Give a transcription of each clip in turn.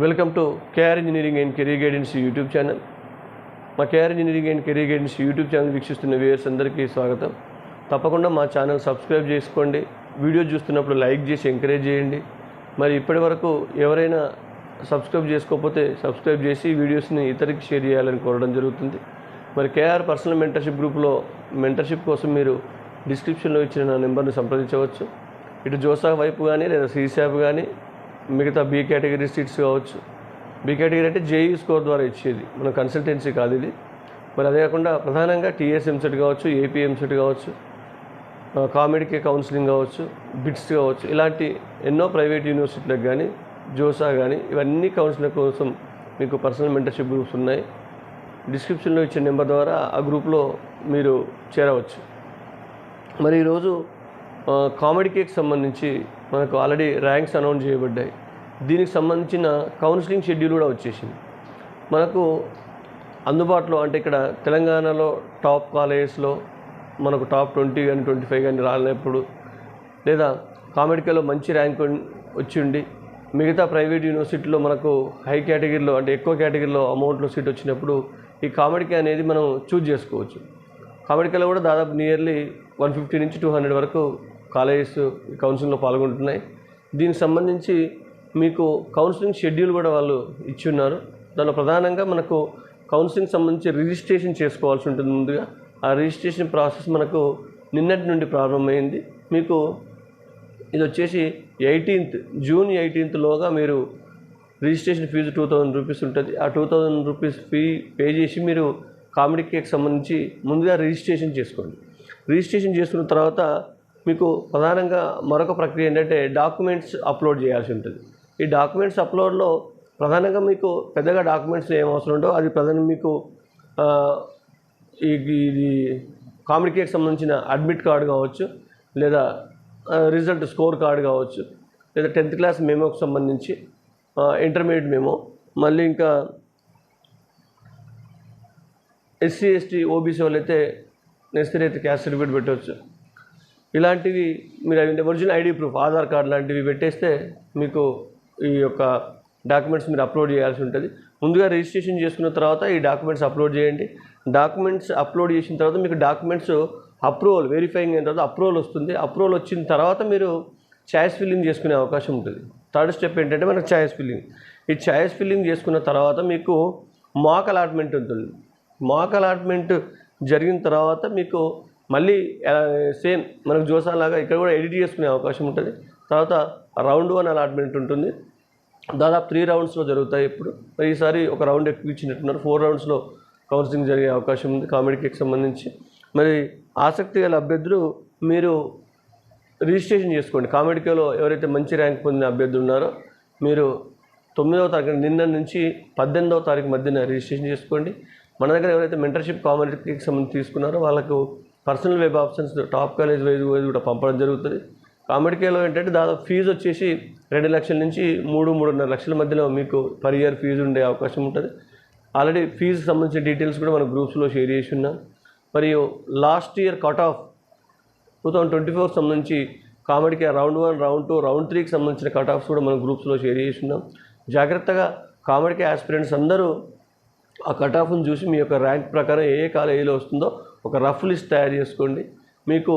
Welcome to KR engineering and career guidance YouTube channel. మా KR engineering and career guidance YouTube channel వీక్షిస్తున్న viewers అందరికీ స్వాగతం. తప్పకుండా మా ఛానల్ సబ్స్క్రైబ్ చేసుకోండి. వీడియో చూస్తున్నప్పుడు లైక్ చేసి ఎంకరేజ్ చేయండి. మరి ఇప్పటి వరకు ఎవరైనా సబ్స్క్రైబ్ చేసుకోకపోతే సబ్స్క్రైబ్ చేసి వీడియోస్ని ఇతరికి షేర్ చేయాలని కోరడం జరుగుతుంది. మరి కేఆర్ పర్సనల్ మెంటర్షిప్ గ్రూప్లో మెంటర్షిప్ కోసం మీరు డిస్క్రిప్షన్లో ఇచ్చిన నా నెంబర్ని సంప్రదించవచ్చు. ఇటు జోసా వైపు కానీ లేదా సీసాప్ కానీ మిగతా బీ కేటగిరీ సీట్స్ కావచ్చు. బీ కేటగిరీ అంటే జేఈ స్కోర్ ద్వారా ఇచ్చేది. మన కన్సల్టెన్సీ కాదు ఇది. మరి అదే కాకుండా ప్రధానంగా టీఎస్ ఎంసెట్ కావచ్చు ఏపీ ఎంసెట్ కావచ్చు కామెడీకే కౌన్సిలింగ్ కావచ్చు బిట్స్ కావచ్చు. ఇలాంటి ఎన్నో ప్రైవేట్ యూనివర్సిటీలకు కానీ జోసా కానీ ఇవన్నీ కౌన్సిలింగ్ కోసం మీకు పర్సనల్ మెంటర్షిప్ గ్రూప్స్ ఉన్నాయి. డిస్క్రిప్షన్లో ఇచ్చిన నెంబర్ ద్వారా ఆ గ్రూప్లో మీరు చేరవచ్చు. మరి ఈరోజు ఆ, కామెడీ సంబంధించి మనకు ఆల్రెడీ ర్యాంక్స్ అనౌన్స్ చేయబడ్డాయి. దీనికి సంబంధించిన కౌన్సిలింగ్ షెడ్యూల్ కూడా వచ్చేసింది. మనకు అందుబాటులో అంటే ఇక్కడ తెలంగాణలో టాప్ కాలేజెస్లో మనకు టాప్ ట్వంటీ కానీ ట్వంటీ ఫైవ్ కానీ రాలేనప్పుడు లేదా కామెడికల్లో మంచి ర్యాంక్ వచ్చి ఉండి మిగతా ప్రైవేట్ యూనివర్సిటీలో మనకు హై కేటగిరీలో అంటే ఎక్కువ కేటగిరీలో అమౌంట్లో సీట్ వచ్చినప్పుడు ఈ కామెడీకి అనేది మనం చూజ్ చేసుకోవచ్చు. కామెడికల్లో కూడా దాదాపు నియర్లీ వన్ ఫిఫ్టీ నుంచి టూ హండ్రెడ్ వరకు కాలేజెస్ కౌన్సిలింగ్లో పాల్గొంటున్నాయి. దీనికి సంబంధించి మీకు కౌన్సిలింగ్ షెడ్యూల్ కూడా వాళ్ళు ఇచ్చి ఉన్నారు. దానిలో ప్రధానంగా మనకు కౌన్సిలింగ్ సంబంధించి రిజిస్ట్రేషన్ చేసుకోవాల్సి ఉంటుంది ముందుగా. ఆ రిజిస్ట్రేషన్ ప్రాసెస్ మనకు నిన్నటి నుండి ప్రారంభమైంది. మీకు ఇది వచ్చేసి ఎయిటీన్త్ జూన్ ఎయిటీన్త్లోగా మీరు registration fee two thousand rupees ఉంటుంది. ఆ two thousand rupees fee pay చేసి మీరు కామెడీ కేక్ సంబంధించి ముందుగా రిజిస్ట్రేషన్ చేసుకోండి. రిజిస్ట్రేషన్ చేసుకున్న తర్వాత మీకు ప్రధానంగా మరొక ప్రక్రియ ఏంటంటే డాక్యుమెంట్స్ అప్లోడ్ చేయాల్సి ఉంటుంది. ఈ డాక్యుమెంట్స్ అప్లోడ్లో ప్రధానంగా మీకు పెద్దగా డాక్యుమెంట్స్ ఏం అవసరం ఉండవు అది ప్రధానంగా మీకు ఇది కామెడీ సంబంధించిన అడ్మిట్ కార్డు కావచ్చు లేదా రిజల్ట్ స్కోర్ కార్డు కావచ్చు లేదా టెన్త్ క్లాస్ మెమోకి సంబంధించి ఇంటర్మీడియట్ మెమో మళ్ళీ ఇంకా ఎస్సీ ఎస్టీ ఓబీసీ వాళ్ళు అయితే అయితే క్యాస్ట్ సర్టిఫికేట్ పెట్టవచ్చు. ఇలాంటివి మీరు అవి original ID proof Aadhaar card లాంటివి పెట్టేస్తే మీకు ఈ యొక్క డాక్యుమెంట్స్ మీరు అప్లోడ్ చేయాల్సి ఉంటుంది. ముందుగా రిజిస్ట్రేషన్ చేసుకున్న తర్వాత ఈ డాక్యుమెంట్స్ అప్లోడ్ చేయండి. డాక్యుమెంట్స్ అప్లోడ్ చేసిన తర్వాత మీకు డాక్యుమెంట్స్ అప్రూవల్ వెరిఫైయింగ్ అయిన తర్వాత అప్రూవల్ వస్తుంది. అప్రూవల్ వచ్చిన తర్వాత మీరు ఛాయిస్ ఫిల్లింగ్ చేసుకునే అవకాశం ఉంటుంది. థర్డ్ స్టెప్ ఏంటంటే మనకు ఛాయిస్ ఫిల్లింగ్. ఈ ఛాయిస్ ఫిల్లింగ్ చేసుకున్న తర్వాత మీకు మాక్ అలాట్మెంట్ ఉంటుంది. మాక్ అలాట్మెంట్ జరిగిన తర్వాత మీకు మళ్ళీ సేమ్ మనకు జోసా లాగా ఇక్కడ కూడా ఎడిట్ చేసుకునే అవకాశం ఉంటుంది. తర్వాత రౌండ్ వన్ అలాట్మెంట్ ఉంటుంది. దాదాపు త్రీ రౌండ్స్లో జరుగుతాయి ఇప్పుడు. ఈసారి ఒక రౌండ్ ఎక్కువ ఇచ్చినట్టున్నారు. ఫోర్ రౌండ్స్లో కౌన్సిలింగ్ జరిగే అవకాశం ఉంది కామెడీకి సంబంధించి. మరి ఆసక్తి గల అభ్యర్థులు మీరు రిజిస్ట్రేషన్ చేసుకోండి. కామెడీలో ఎవరైతే మంచి ర్యాంక్ పొందిన అభ్యర్థులు ఉన్నారో మీరు తొమ్మిదవ తారీఖు నిన్న నుంచి పద్దెనిమిదవ తారీఖు మధ్యన రిజిస్ట్రేషన్ చేసుకోండి. మన దగ్గర ఎవరైతే మెంటర్షిప్ కామెడీకి సంబంధించి తీసుకున్నారో వాళ్ళకు personal web options top college wise wise కూడా పంపడం జరుగుతుంది. కామెడీకేలో ఏంటంటే దాదాపు ఫీజు వచ్చేసి రెండు లక్షల నుంచి మూడు మూడున్నర లక్షల మధ్యలో మీకు పర్ ఇయర్ ఫీజు ఉండే అవకాశం ఉంటుంది. ఆల్రెడీ ఫీజు సంబంధించిన డీటెయిల్స్ కూడా మన గ్రూప్స్లో షేర్ చేసి ఉన్నాం. మరియు last year cut off two thousand twenty four సంబంధించి కామెడీకి round one round two round త్రీకి సంబంధించిన కట్ ఆఫ్స్ కూడా మన గ్రూప్స్లో షేర్ చేసి ఉన్నాం. జాగ్రత్తగా కామెడీకి ఆస్పిరెంట్స్ అందరూ ఆ కట్ ఆఫ్ని చూసి మీ యొక్క ర్యాంక్ ప్రకారం ఏ కాలేజీలో వస్తుందో ఒక రఫ్ లిస్ట్ తయారు చేసుకోండి. మీకు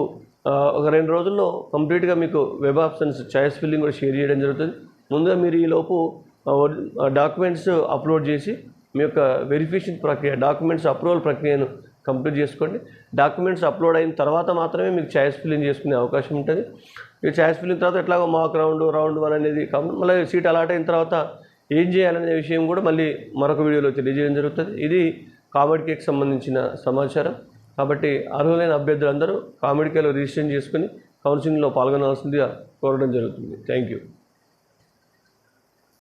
ఒక రెండు రోజుల్లో కంప్లీట్గా మీకు వెబ్ ఆప్షన్స్ చాయిస్ ఫిల్లింగ్ కూడా షేర్ చేయడం జరుగుతుంది. ముందుగా మీరు ఈలోపు డాక్యుమెంట్స్ అప్లోడ్ చేసి మీ యొక్క వెరిఫికేషన్ ప్రక్రియ డాక్యుమెంట్స్ అప్రూవల్ ప్రక్రియను కంప్లీట్ చేసుకోండి. డాక్యుమెంట్స్ అప్లోడ్ అయిన తర్వాత మాత్రమే మీకు ఛాయిస్ ఫిల్లింగ్ చేసుకునే అవకాశం ఉంటుంది. ఈ ఛాయిస్ ఫిల్లింగ్ తర్వాత ఎట్లాగో మాక్ రౌండ్ రౌండ్ వన్ అనేది మళ్ళీ సీట్ అలాట్ అయిన తర్వాత ఏం చేయాలనే విషయం కూడా మళ్ళీ మరొక వీడియోలో తెలియజేయడం జరుగుతుంది. ఇది కామెడీ సంబంధించిన సమాచారం. కాబట్టి అర్హులైన అభ్యర్థులందరూ కామెడీకేలో రిజిస్ట్రేషన్ చేసుకుని కౌన్సిలింగ్లో పాల్గొనాల్సిందిగా కోరడం జరుగుతుంది. Thank you.